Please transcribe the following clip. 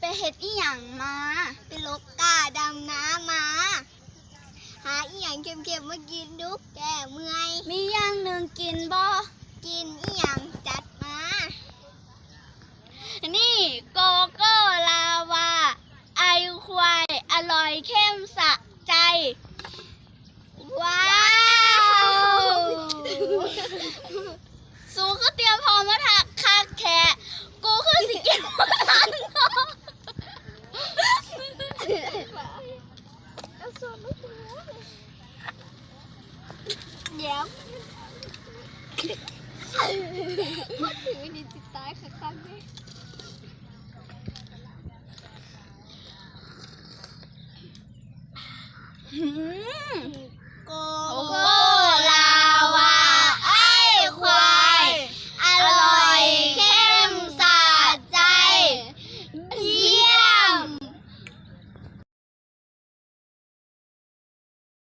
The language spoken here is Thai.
ไปเฮ็ดอีหยังมาไปลกกาดำน้ำมา หาอีหยังเค็มๆมากินดุกแก้เมื่อยมีอย่างหนึ่งกินบ่กินอีหยังจัดมา นี่โกโก้ลาวา ไอควาย อร่อยเข้มสะใจ ว้าว สูก็เตรียมพร้อมมาถักคักแค่กูคือสิกินบ่ทันเนาะ เดี๋ยวถึงวิธีจิตตายค่ะครั้งนี้อืม